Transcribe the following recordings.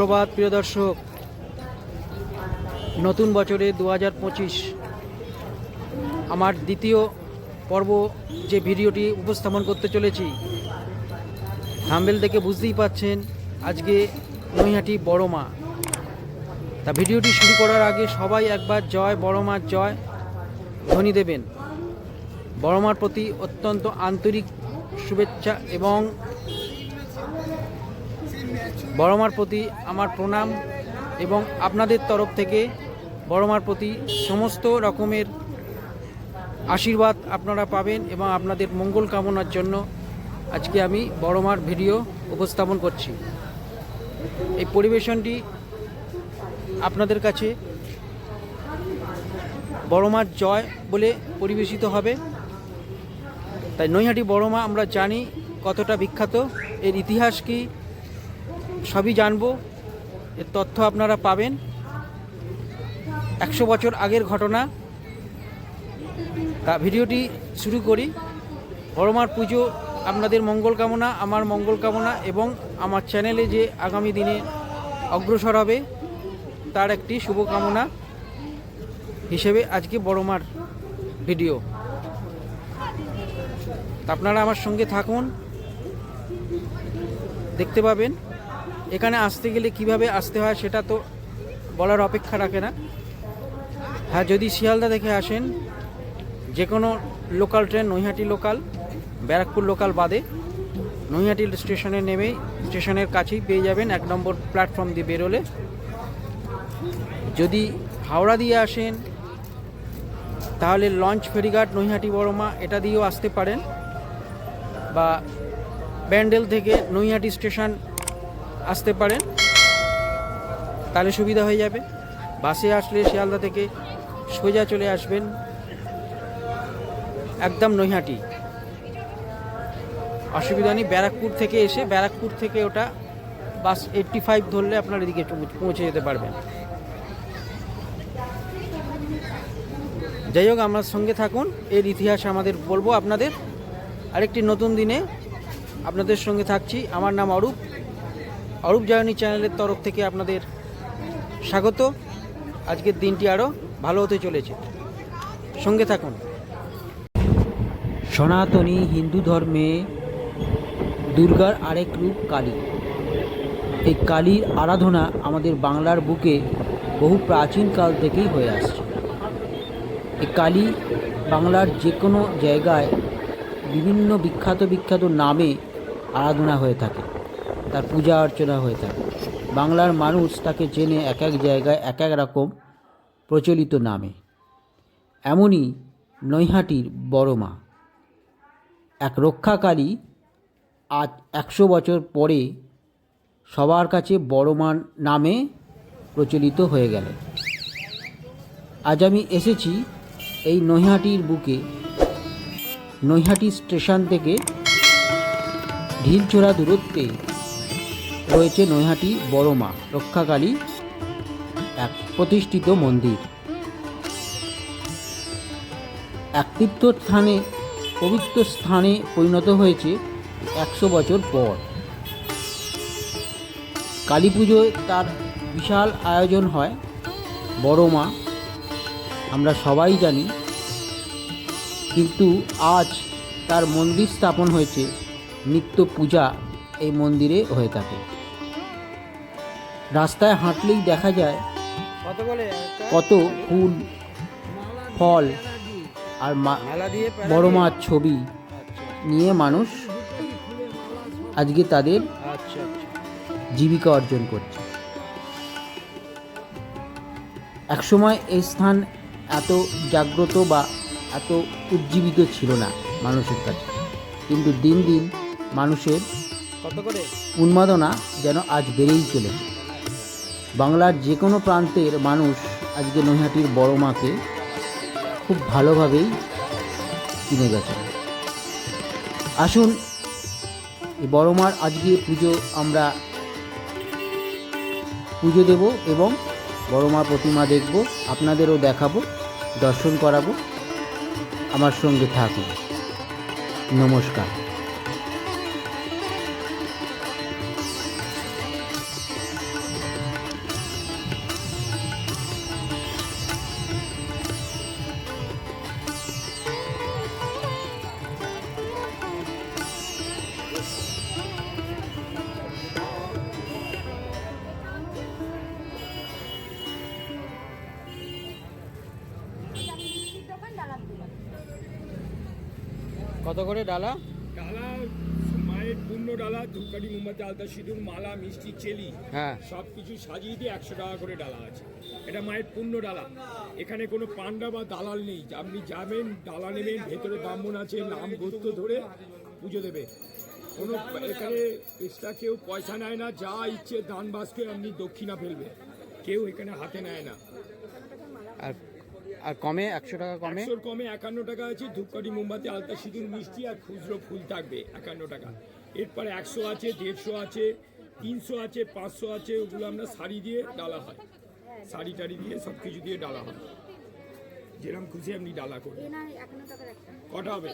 সুপ্রভাত, প্রিয় দর্শক। নতুন বছরে দু হাজার পঁচিশ আমার দ্বিতীয় পর্ব যে ভিডিওটি উপস্থাপন করতে চলেছি, থাম্বেল দেখে বুঝতেই পাচ্ছেন আজকে নৈহাটি বড় মা। তা ভিডিওটি শুরু করার আগে সবাই একবার জয় বড় মার জয় ধ্বনি দেবেন। বড় মার প্রতি অত্যন্ত আন্তরিক শুভেচ্ছা এবং বড় মার প্রতি আমার প্রণাম এবং আপনাদের তরফ থেকে বড়মার প্রতি সমস্ত রকমের আশীর্বাদ আপনারা পাবেন এবং আপনাদের মঙ্গল কামনার জন্য আজকে আমি বড়মার ভিডিও উপস্থাপন করছি। এই পরিবেশনটি আপনাদের কাছে বড়মার জয় বলে পরিবেশিত হবে। তাই নৈহাটি বড়মা আমরা জানি কতটা বিখ্যাত। এর ইতিহাস কি? সবই জানব। এর তথ্য আপনারা পাবেন। একশো বছর আগের ঘটনা। তা ভিডিওটি শুরু করি। বড়মার পুজো, আপনাদের মঙ্গল কামনা, আমার মঙ্গল কামনা এবং আমার চ্যানেলে যে আগামী দিনে অগ্রসর হবে, তার একটি শুভকামনা হিসেবে আজকে বড়মার ভিডিও। আপনারা আমার সঙ্গে থাকুন। দেখতে পাবেন। এখানে আসতে গেলে কীভাবে আসতে হয় সেটা তো বলার অপেক্ষা রাখে না। হ্যাঁ যদি শিয়ালদা দেখে আসেন যে কোনো local train, Naihati local, Barrackpore local বাদে, নৈহাটি স্টেশনে নেমেই স্টেশনের কাছেই পেয়ে যাবেন এক নম্বর প্ল্যাটফর্ম দিয়ে বেরোলে। যদি হাওড়া দিয়ে আসেন, তাহলে লঞ্চ ফেরিঘাট, নৈহাটি বড়মা, এটা দিয়েও আসতে পারেন। বা ব্যান্ডেল থেকে নৈহাটি স্টেশন আসতে পারেন, তাহলে সুবিধা হয়ে যাবে। বাসে আসলে শিয়ালদা থেকে সোজা চলে আসবেন একদম নৈহাটি। অসুবিধা নেই, ব্যারাকপুর থেকে এসে ব্যারাকপুর থেকে ওটা বাস এইট্টি ফাইভ ধরলে আপনার এদিকে পৌঁছে যেতে পারবেন। যাই হোক, আমার সঙ্গে থাকুন, এর ইতিহাস আমাদের বলব আপনাদের। আরেকটি নতুন দিনে আপনাদের সঙ্গে থাকছি। আমার নাম অরূপ অরূপ জার্নি চ্যানেলের তরফ থেকে আপনাদের স্বাগত। আজকের দিনটি আরও ভালো হতে চলেছে। সঙ্গে থাকুন। সনাতনী হিন্দু ধর্মে দুর্গার আরেক রূপ কালী। এই কালীর আরাধনা আমাদের বাংলার বুকে বহু প্রাচীনকাল থেকেই হয়ে আসছে। এই কালী বাংলার যে কোনো জায়গায় বিভিন্ন বিখ্যাত বিখ্যাত নামে আরাধনা হয়ে থাকে। তার পূজা অর্চনা হয়ে থাকে। বাংলার মানুষ তাকে চেনে এক এক জায়গায়, এক এক রকম প্রচলিত নামে। এমনই নৈহাটির বড় মা। এক রক্ষাকারী আজ একশো বছর পরে সবার কাছে বড় মা নামে প্রচলিত হয়ে গেলেন। আজ আমি এসেছি এই নৈহাটির বুকে। নৈহাটি স্টেশন থেকে ঢিলছোড়া দূরত্বে রয়েছে নৈহাটি বড় মা রক্ষাকালী এক প্রতিষ্ঠিত মন্দির। এক তীর্থস্থানে পবিত্র স্থানে পরিণত হয়েছে একশো বছর পর। কালী পুজোয় তার বিশাল আয়োজন হয় বড় মা আমরা সবাই জানি। কিন্তু আজ তার মন্দির স্থাপন হয়েছে নিত্য পূজা এই মন্দিরে হয়ে থাকে। রাস্তায় হাঁটলেই দেখা যায় কত ফুল ফল আর মা- বড় মাছ ছবি নিয়ে মানুষ আজকে তাদের জীবিকা অর্জন করছে। একসময় এই স্থান এত জাগ্রত বা এত উজ্জীবিত ছিল না মানুষের কাছে। কিন্তু দিন দিন মানুষের উন্মাদনা যেন আজ বেড়েই চলেছে। বাংলার যে কোনো প্রান্তের মানুষ আজকে নৈহাটির বড় মাকে খুব ভালোভাবেই চিনে গেছে আসুন, এই বড় মার আজকে পুজো আমরা পুজো দেব এবং বড় মা প্রতিমা দেখব, আপনাদেরও দেখাবো, দর্শন করাবো। আমার সঙ্গে থাকুন। নমস্কার। মায়ের পূর্ণ ডালা ধূপকাঠি মোমবাতি আলতা সিঁদুর মালা মিষ্টি চেলি হ্যাঁ। সব কিছু সাজিয়ে দিয়ে একশো টাকা করে ডালা আছে। এটা মায়ের পূর্ণ ডালা। এখানে কোনো পান্ডা বা দালাল নেই। আপনি যাবেন ডালা নেবেন ভেতরে ব্রাহ্মণ আছে নাম গোত্র ধরে পুজো দেবে। কোনো এখানে এক্সট্রা কেউ পয়সা নেয় না যা ইচ্ছে দান বাসকে আপনি দক্ষিণা ফেলবে। কেউ এখানে হাতে নেয় না। আর আর কমে? একশো টাকা কমে? একশোর কমে একান্ন টাকা আছে ধূপকাঠি মোমবাতি আলতা সিঁদুর মিষ্টি আর খুচরো ফুল থাকবে একান্ন টাকা। এরপরে একশো আছে দেড়শো আছে তিনশো আছে পাঁচশো আছে ওগুলো আমরা শাড়ি দিয়ে ডালা হয়। শাড়ি টাড়ি দিয়ে সব কিছু দিয়ে ডালা হয়। যেরকম খুশি আপনি ডালা একটা। কটা হবে?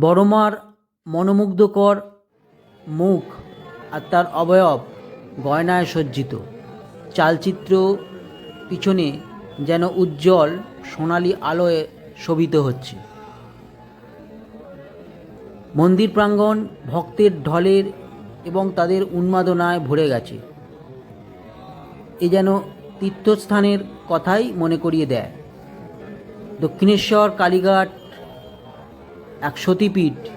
বড়মার মনোমুগ্ধকর মুখ আর তার অবয়ব গয়নায় সজ্জিত। চালচিত্র পিছনে যেন উজ্জ্বল সোনালি আলোয় শোভিত হচ্ছে। মন্দির প্রাঙ্গণ ভক্তের ঢলের এবং তাদের উন্মাদনায় ভরে গেছে। এ যেন তীর্থস্থানের কথাই মনে করিয়ে দেয়। দক্ষিণেশ্বর, কালীঘাট এক সতীপীঠ।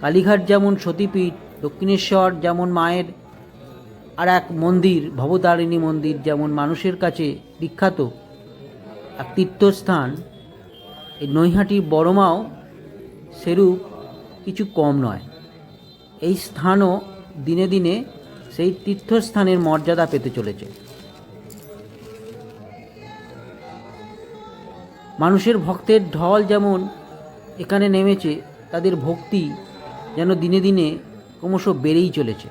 কালীঘাট যেমন সতীপীঠ, দক্ষিণেশ্বর যেমন মায়ের, আর এক মন্দির, ভবতারিণী মন্দির যেমন মানুষের কাছে বিখ্যাত। এক তীর্থস্থান, এই নৈহাটির বড়মাও সেরূপ কিছু কম নয়। এই স্থানও দিনে দিনে সেই তীর্থস্থানের মর্যাদা পেতে চলেছে। মানুষের ভক্তের ঢল যেমন এখানে নেমেছে তাদের ভক্তি যেন দিনে দিনে ক্রমশ বেড়েই চলেছে।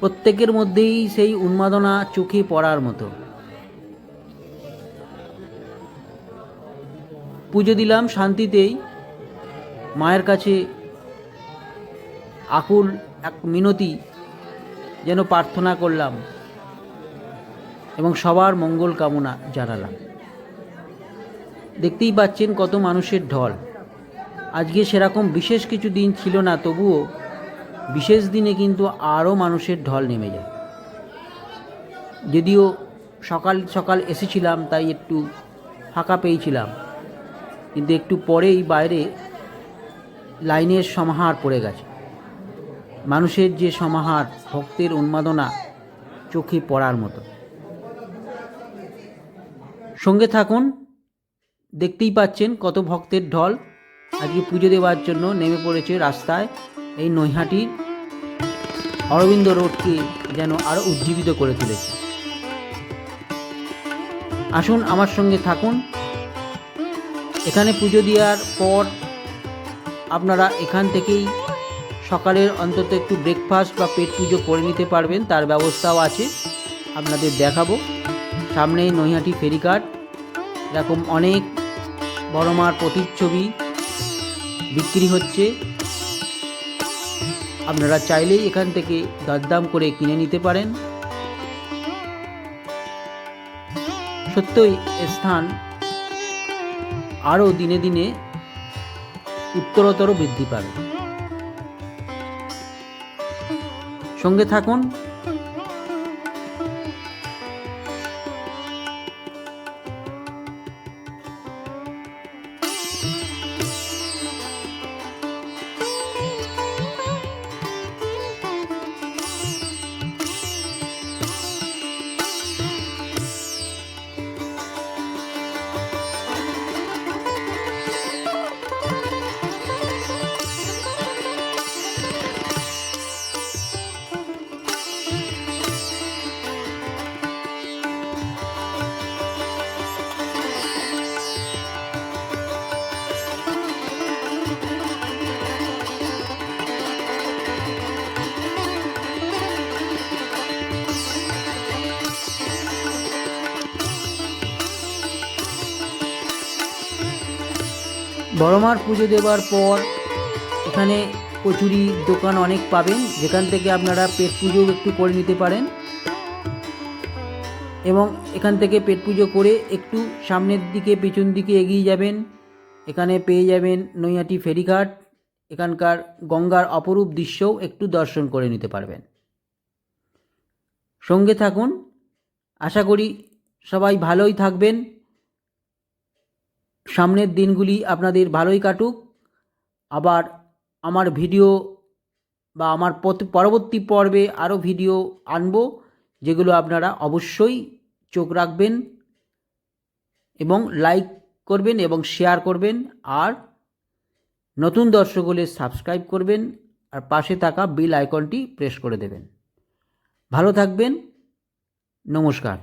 প্রত্যেকের মধ্যেই সেই উন্মাদনা চোখে পড়ার মতো। পুজো দিলাম শান্তিতেই। মায়ের কাছে আকুল এক মিনতি যেন প্রার্থনা করলাম এবং সবার মঙ্গল কামনা জানালাম। দেখতেই পাচ্ছেন কত মানুষের ঢল। আজকে সেরকম বিশেষ কিছু দিন ছিল না, তবুও বিশেষ দিনে কিন্তু আরও মানুষের ঢল নেমে যায়। যদিও সকাল সকাল এসেছিলাম, তাই একটু ফাঁকা পেয়েছিলাম। কিন্তু একটু পরেই বাইরে লাইনের সমাহার পড়ে গেছে। মানুষের যে সমাহার, ভক্তের উন্মাদনা চোখে পড়ার মতো। সঙ্গে থাকুন দেখতেই পাচ্ছেন কত ভক্তের ঢল। আজকে পুজো দেওয়ার জন্য নেমে পড়েছে রাস্তায় এই নৈহাটির অরবিন্দ রোডকে যেন আরও উজ্জীবিত করে তুলেছে। আসুন আমার সঙ্গে থাকুন। এখানে পুজো দেওয়ার পর আপনারা এখান থেকেই সকালের অন্তত একটু ব্রেকফাস্ট বা পেট পুজো করে নিতে পারবেন, তার ব্যবস্থাও আছে। আপনাদের দেখাবো। সামনেই নৈহাটি ফেরিঘাট। এরকম অনেক বড় মার প্রতিচ্ছবি বিক্রি হচ্ছে। আপনারা চাইলেই এখান থেকে দরদাম করে কিনে নিতে পারেন। সত্যই স্থান আরও দিনে দিনে উত্তরতর বৃদ্ধি পাবে। সঙ্গে থাকুন। বড়মার পুজো দেওয়ার পর এখানে কচুরি দোকান অনেক পাবেন, যেখান থেকে আপনারা পেট পুজো একটু করে নিতে পারেন। এবং এখান থেকে পেট পুজো করে একটু সামনের দিকে, পেছন দিকে এগিয়ে যাবেন। এখানে পেয়ে যাবেন নৈহাটি ফেরিঘাট। এখানকার গঙ্গার অপরূপ দৃশ্যও একটু দর্শন করে নিতে পারবেন। সঙ্গে থাকুন। আশা করি সবাই ভালোই থাকবেন। সামনের দিনগুলি আপনাদের ভালোই কাটুক। আবার আমার ভিডিও বা আমার পরবর্তী পর্বে আরও ভিডিও আনব, যেগুলো আপনারা অবশ্যই চোখ রাখবেন এবং লাইক করবেন এবং শেয়ার করবেন। আর নতুন দর্শক হলে সাবস্ক্রাইব করবেন আর পাশে থাকা বিল আইকনটি প্রেস করে দেবেন। ভালো থাকবেন। নমস্কার।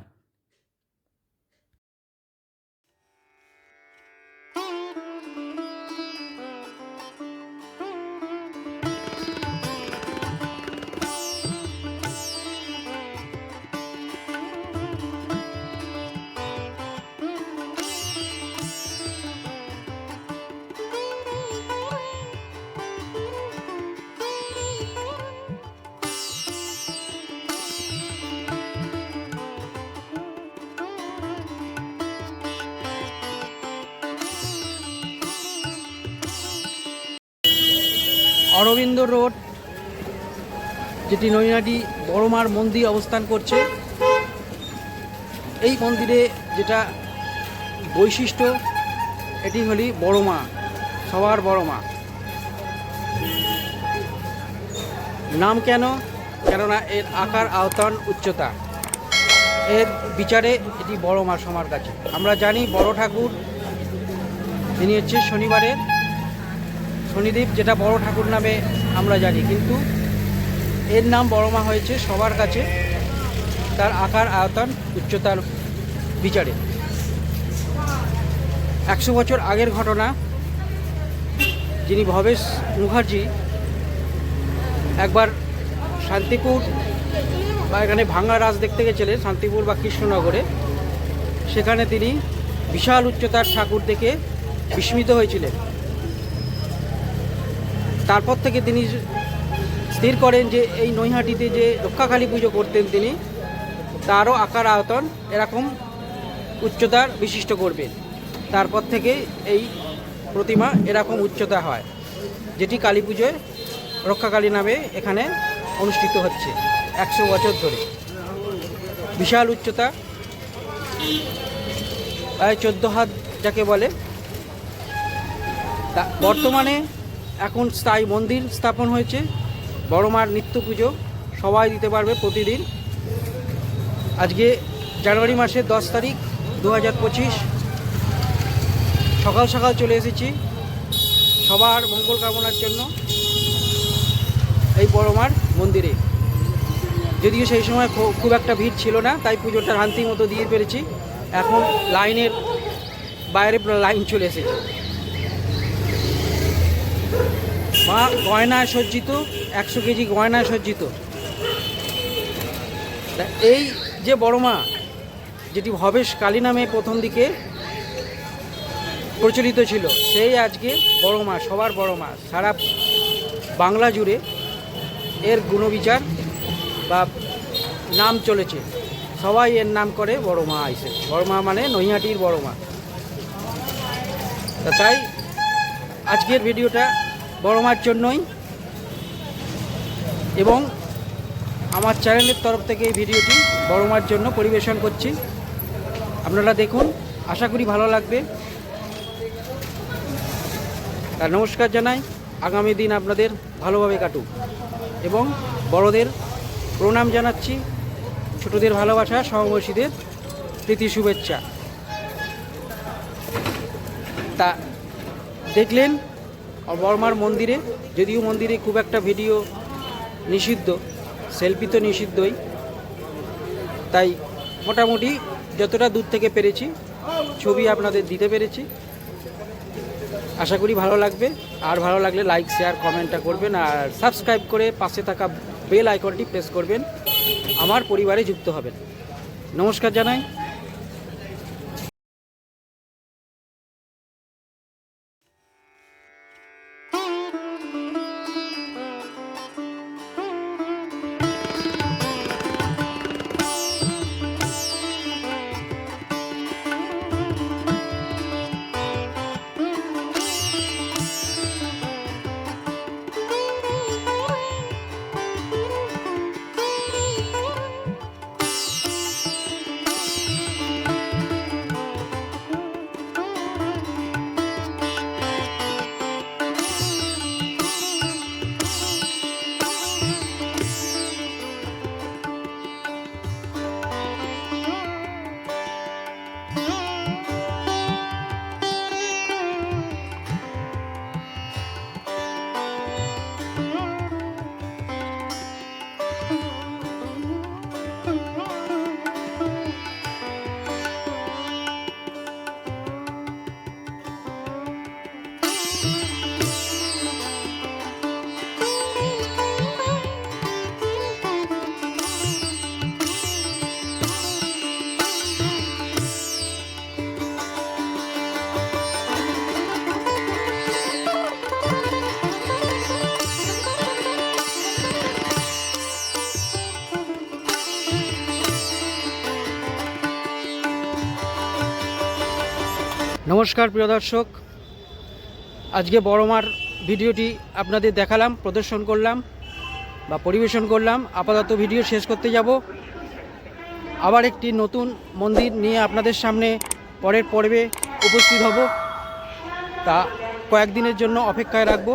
অরবিন্দ রোড, যেটি নৈনাটি বড়মার মন্দির অবস্থান করছে। এই মন্দিরে যেটা বৈশিষ্ট্য, এটি হলি বড় মা সবার বড় মা নাম কেন? কেননা এর আকার, আয়তন, উচ্চতা। এর বিচারে এটি বড় মা সবার কাছে। আমরা জানি বড় ঠাকুর তিনি হচ্ছে শনিবারের শনিদেব যেটা বড় ঠাকুর নামে আমরা জানি, কিন্তু এর নাম বড় মা হয়েছে সবার কাছে তার আকার, আয়তন, উচ্চতার বিচারে। একশো বছর আগের ঘটনা, যিনি ভবেশ মুখার্জি একবার শান্তিপুর বা এখানে ভাঙ্গা রাজ দেখতে গেছিলেন, শান্তিপুর বা কৃষ্ণনগরে। সেখানে তিনি বিশাল উচ্চতার ঠাকুর দেখে বিস্মিত হয়েছিলেন। তারপর থেকে তিনি স্থির করেন যে এই নৈহাটিতে যে রক্ষাকালী পুজো করতেন তিনি, তারও আকার আয়তন এরকম উচ্চতার বিশিষ্ট করবেন। তারপর থেকে এই প্রতিমা এরকম উচ্চতা হয়, যেটি কালী পুজোয় রক্ষাকালী নামে এখানে অনুষ্ঠিত হচ্ছে একশো বছর ধরে। বিশাল উচ্চতা, প্রায় চোদ্দ হাত যাকে বলে বর্তমানে এখন স্থায়ী মন্দির স্থাপন হয়েছে। বড় মার নিত্য পুজো সবাই দিতে পারবে প্রতিদিন। আজকে জানুয়ারি মাসের দশ তারিখ দু হাজার পঁচিশ। সকাল সকাল চলে এসেছি। সবার মঙ্গল কামনার জন্য এই বড় মার মন্দিরে। যদিও সেই সময় খুব একটা ভিড় ছিল না, তাই পুজোটা শান্তি মতো দিয়ে পেরেছি এখন লাইনের বাইরে লাইন চলে এসেছে। মা গয়নায় সজ্জিত, একশো কেজি গয়নায় সজ্জিত। এই যে বড় মা, যেটি ভবেশ কালী নামে প্রথম দিকে প্রচলিত ছিল, সেই আজকে বড় মা, সবার বড় মা। সারা বাংলা জুড়ে এর গুণবিচার বা নাম চলেছে। সবাই এর নাম করে বড় মা আইসে। বড় মা মানে নৈহাটির বড় মা। তাই আজকের ভিডিওটা বড় মার জন্যই। এবং আমার চ্যানেলের তরফ থেকে এই ভিডিওটি বড় মার জন্য পরিবেশন করছি। আপনারা দেখুন, আশা করি ভালো লাগবে। আর নমস্কার জানাই, আগামী দিন আপনাদের ভালোভাবে কাটুক। এবং বড়দের প্রণাম জানাচ্ছি, ছোটদের ভালোবাসা সমবয়সীদের প্রীতি, শুভেচ্ছা। তা দেখলেন বর্মার মন্দিরে, যদিও মন্দিরে খুব একটা ভিডিও নিষিদ্ধ, সেলফি তো নিষিদ্ধই। তাই মোটামুটি যতটা দূর থেকে পেরেছি, ছবি আপনাদের দিতে পেরেছি। আশা করি ভালো লাগবে। আর ভালো লাগলে লাইক শেয়ার কমেন্টটা করবেন। আর সাবস্ক্রাইব করে পাশে থাকা বেল আইকনটি প্রেস করবেন। আমার পরিবারে যুক্ত হবেন। নমস্কার জানাই। নমস্কার, প্রিয় দর্শক। আজকে বড়মার ভিডিওটি আপনাদের দেখালাম, প্রদর্শন করলাম বা পরিবেশন করলাম। আপাতত ভিডিও শেষ করতে যাব। আবার একটি নতুন মন্দির নিয়ে আপনাদের সামনে পরের পর্বে উপস্থিত হব। তা কয়েকদিনের জন্য অপেক্ষায় রাখব।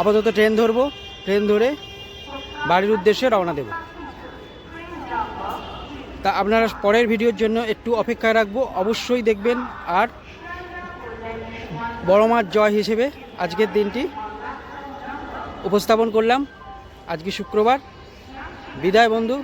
আপাতত ট্রেন ধরবো, ট্রেন ধরে বাড়ির উদ্দেশ্যে রওনা দেব। তা আপনারা পরের ভিডিওর জন্য একটু অপেক্ষায় রাখব। অবশ্যই দেখবেন। আর বড় মার জয় হিসেবে আজকের দিনটি উপস্থাপন করলাম। আজকে শুক্রবার। বিদায় বন্ধু।